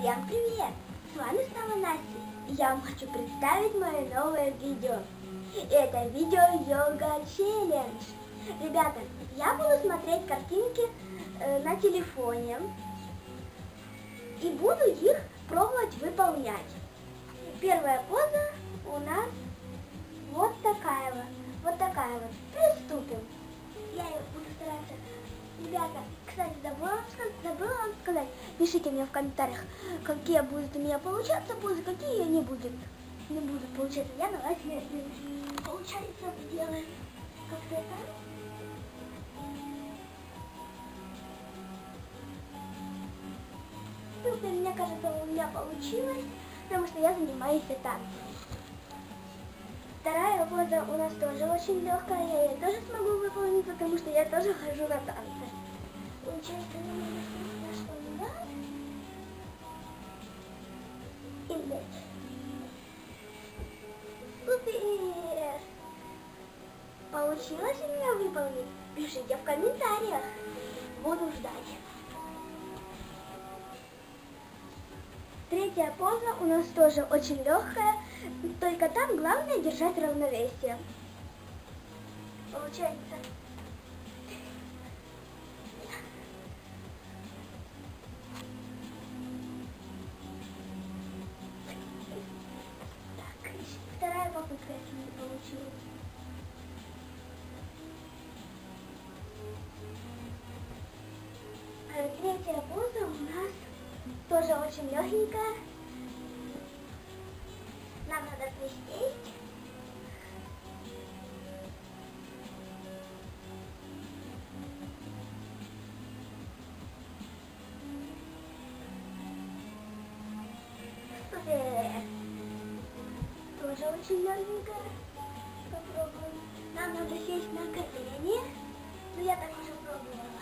Всем привет! С вами снова Настя. И я вам хочу представить мое новое видео. Это видео йога челлендж. Ребята, я буду смотреть картинки э, на телефоне и буду их пробовать выполнять. Первая поза у нас вот такая вот. Вот такая вот. Приступим. Я буду стараться. Ребята, кстати, забыла, вам ска- забыла вам сказать. Пишите мне в комментариях, какие будут у меня получаться позы, какие не будут. Не будут получаться. Я на вас не Получается, сделаем как-то так. Тут, мне кажется, у меня получилось, потому что я занимаюсь танцем. Вторая поза у нас тоже очень легкая, я ее тоже смогу выполнить, потому что я тоже хожу на танцы. Получается. И! Получилось у меня выполнить? Пишите в комментариях. Буду ждать. Третья поза у нас тоже очень легкая, только там главное держать равновесие. Получается. Так, вторая попытка если не получилась. А Третья поза у нас тоже очень легенькая. Нам надо присесть. Супер. Тоже очень легенькая. Попробуем. Нам надо сесть на колени. Ну, я так уже пробовала.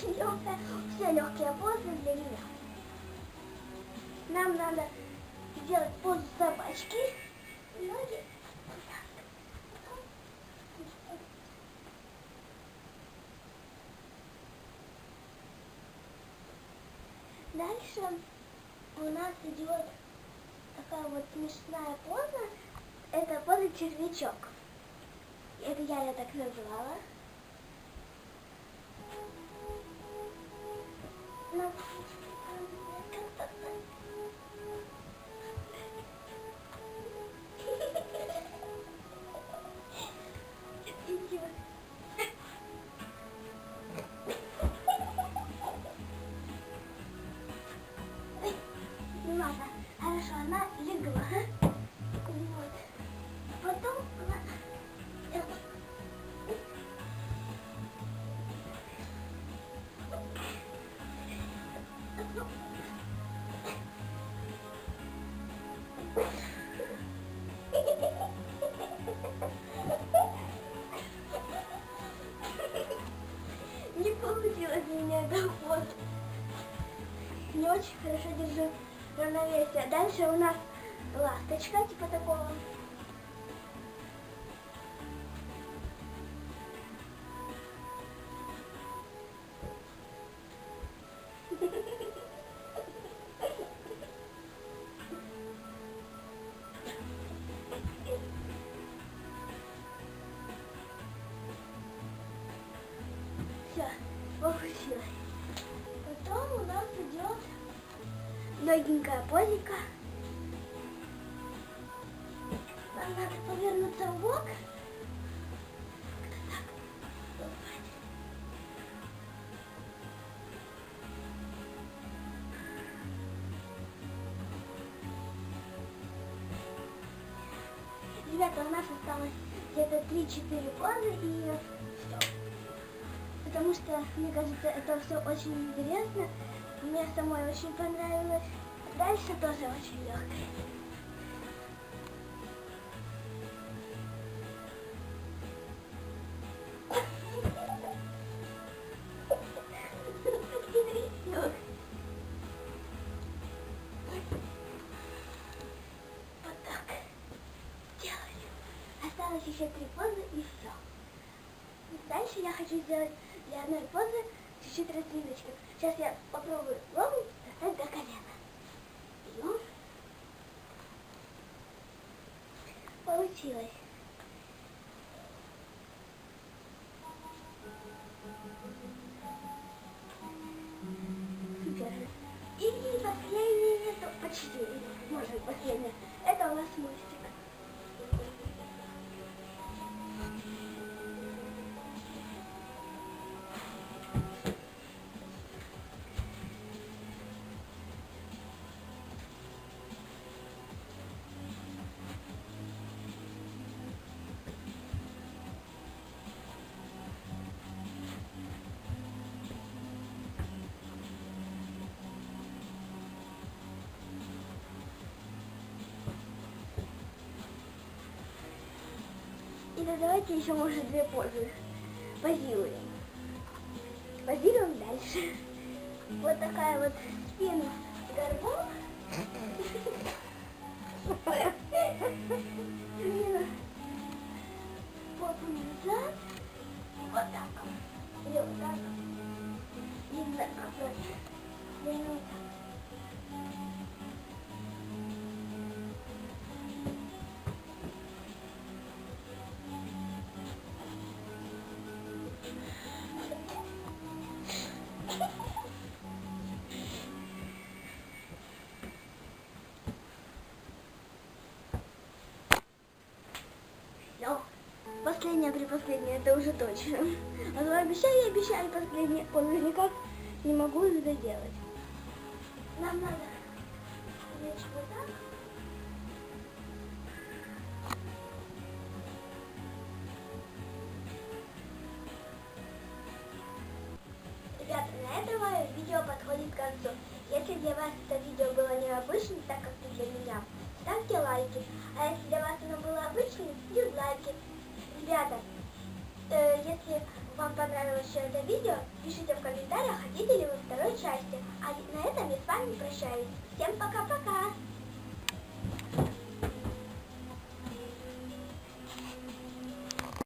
Очень легкая, все легкие позы для меня. Нам надо сделать позу собачки. Ноги. Дальше у нас идет такая вот смешная поза. Это поза червячок. Это я ее так назвала. Ладно, хорошо, она легла. Вот. Потом равновесие. Дальше у нас ласточка, типа такого. Легенькая позика. Нам надо повернуться в бок. Ребята, у нас осталось где-то 3-4 позы и все. Потому что, мне кажется, это все очень интересно. Мне самой очень понравилось. Дальше тоже очень легкое. осталось еще три позы и все. Дальше я хочу сделать для одной позы чуть-чуть разминочку. Сейчас я попробую ногу достать до колена. Берем. Получилось. Супер. И последнее, это почти, может последнее, это у нас мостик. И ну, давайте еще, может, две позы. Позируем. Позируем дальше. Вот такая вот спина с горбом. Спина. Попу назад. Вот так. Или вот так. Как вот. Наверное, вот так. Последняя при это уже точно. А то обещаю, обещаю последнее, позу никак не могу это делать. Нам надо лечь вот так. Ребята, на этом видео подходит к концу. Если для вас это видео было необычным, так как и для меня, ставьте лайки. А если для вас оно было обычным, дизлайки. Ребята, э, если вам понравилось это видео, пишите в комментариях, хотите ли вы второй части. А на этом я с вами прощаюсь. Всем пока-пока!